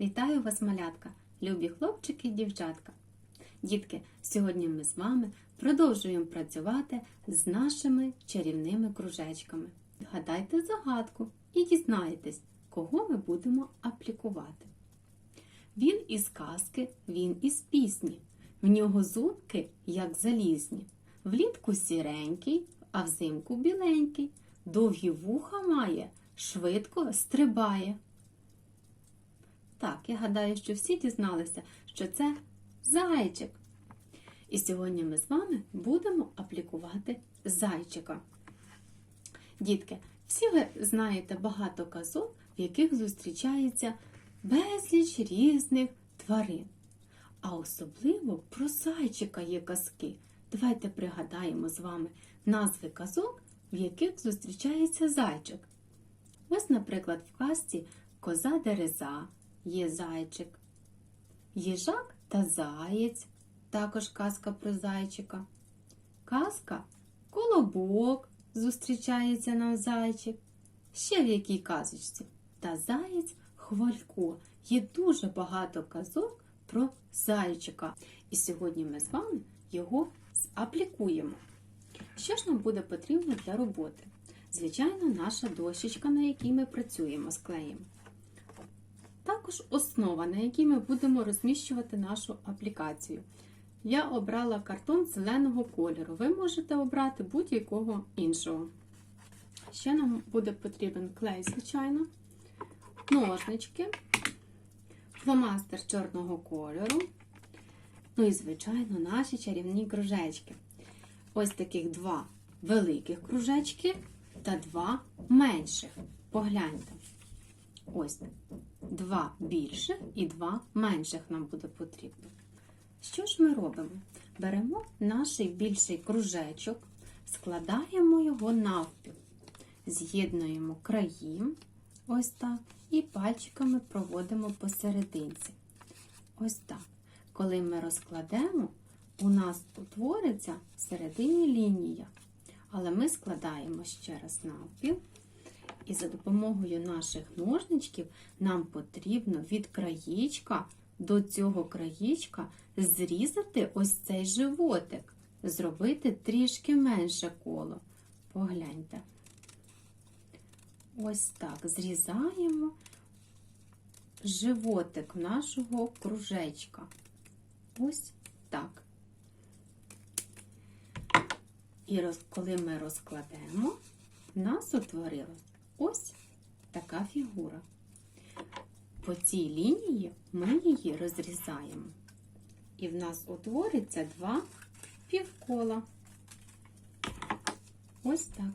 Вітаю вас, малятка, любі хлопчики і дівчатка. Дітки, сьогодні ми з вами продовжуємо працювати з нашими чарівними кружечками. Гадайте загадку і дізнаєтесь, кого ми будемо аплікувати. Він із казки, він із пісні. В нього зубки, як залізні, влітку сіренький, а взимку біленький, довгі вуха має, швидко стрибає. Так, я гадаю, що всі дізналися, що це зайчик. І сьогодні ми з вами будемо аплікувати зайчика. Дітки, всі ви знаєте багато казок, в яких зустрічається безліч різних тварин. А особливо про зайчика є казки. Давайте пригадаємо з вами назви казок, в яких зустрічається зайчик. Ось, наприклад, в казці Коза Дереза є зайчик, Їжак та заєць, також казка про зайчика. Казка Колобок зустрічається нам зайчик. Ще в якій казочці? Та заєць Хвалько. Є дуже багато казок про зайчика. І сьогодні ми з вами його аплікуємо. Що ж нам буде потрібно для роботи? Звичайно, наша дощечка, на якій ми працюємо з клеєм. Також основа, на якій ми будемо розміщувати нашу аплікацію. Я обрала картон зеленого кольору. Ви можете обрати будь-якого іншого. Ще нам буде потрібен клей, звичайно, ножнички, фломастер чорного кольору. Ну і, звичайно, наші чарівні кружечки. Ось таких два великих кружечки та два менших. Погляньте. Ось два більших і два менших нам буде потрібно. Що ж ми робимо? Беремо наш більший кружечок, складаємо його навпіл, з'єднуємо краї, ось так, і пальчиками проводимо посерединці. Ось так. Коли ми розкладемо, у нас утвориться всередині лінія. Але ми складаємо ще раз навпіл. І за допомогою наших ножничків нам потрібно від краєчка до цього краєчка зрізати ось цей животик, зробити трішки менше коло. Погляньте. Ось так зрізаємо животик нашого кружечка. Ось так. І коли ми розкладемо, в нас утворилась ось така фігура. По цій лінії ми її розрізаємо. І в нас утвориться два півкола. Ось так.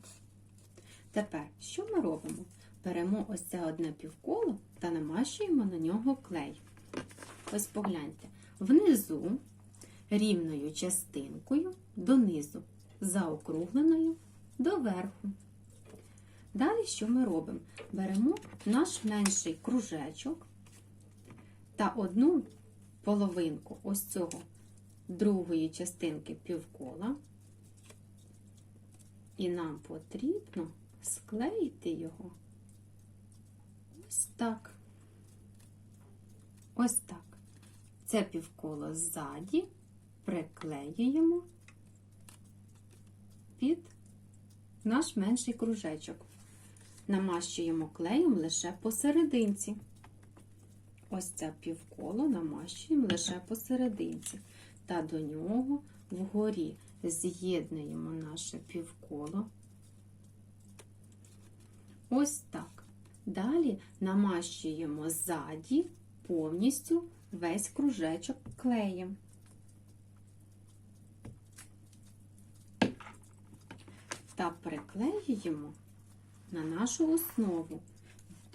Тепер, що ми робимо? Беремо ось це одне півколо та намащуємо на нього клей. Ось погляньте, внизу рівною частинкою донизу, заокругленою доверху. Далі що ми робимо? Беремо наш менший кружечок та одну половинку ось цього другої частинки півкола, і нам потрібно склеїти його ось так. Ось так. Це півколо ззаді приклеюємо під наш менший кружечок. Намащуємо клеєм лише посерединці. Ось це півколо намащуємо лише посерединці. Та до нього вгорі з'єднуємо наше півколо. Ось так. Далі намащуємо ззаді повністю весь кружечок клеєм. Та приклеюємо на нашу основу.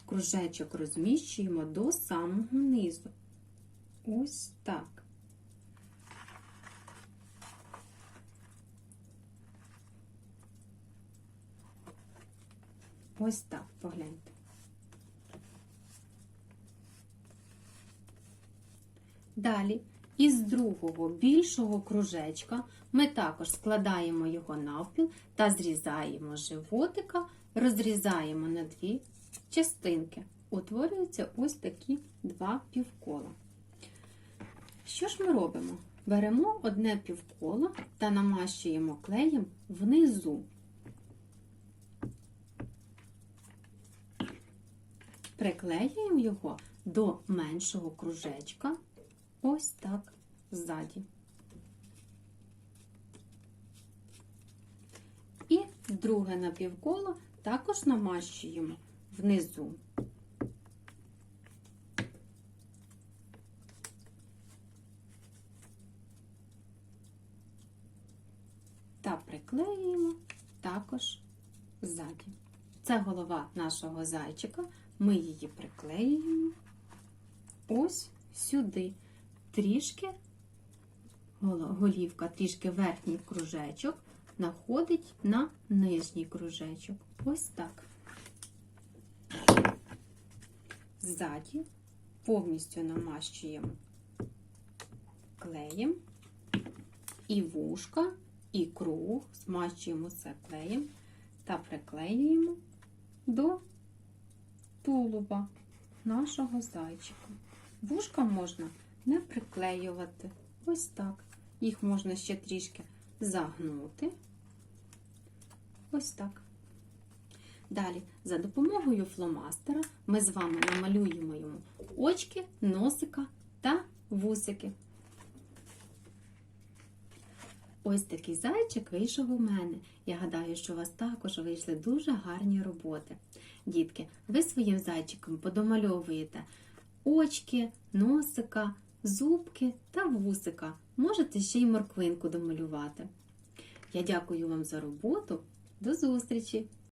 Кружечок розміщуємо до самого низу. Ось так. Ось так, погляньте. Далі із другого більшого кружечка ми також складаємо його навпіл та зрізаємо животика, розрізаємо на дві частинки. утворюються ось такі два півкола. Що ж ми робимо? Беремо одне півколо та намащуємо клеєм внизу. Приклеюємо його до меншого кружечка, ось так ззаді. І друге напівколо також намащуємо внизу. Та приклеюємо також ззаді. Це голова нашого зайчика. Ми її приклеюємо ось сюди. Трішки голівка, трішки верхній кружечок находить на нижній кружечок. Ось так. Ззаді повністю намащуємо клеєм і вушка, і круг, змащуємо все клеєм та приклеюємо до тулуба нашого зайчика. Вушка можна не приклеювати. Ось так. Їх можна ще трішки загнути. Ось так. Далі, за допомогою фломастера ми з вами намалюємо йому очки, носика та вусики. Ось такий зайчик вийшов у мене. Я гадаю, що у вас також вийшли дуже гарні роботи. Дітки, ви своїм зайчиком подомальовуєте очки, носика, зубки та вусика. Можете ще й морквинку домалювати. Я дякую вам за роботу. До зустрічі!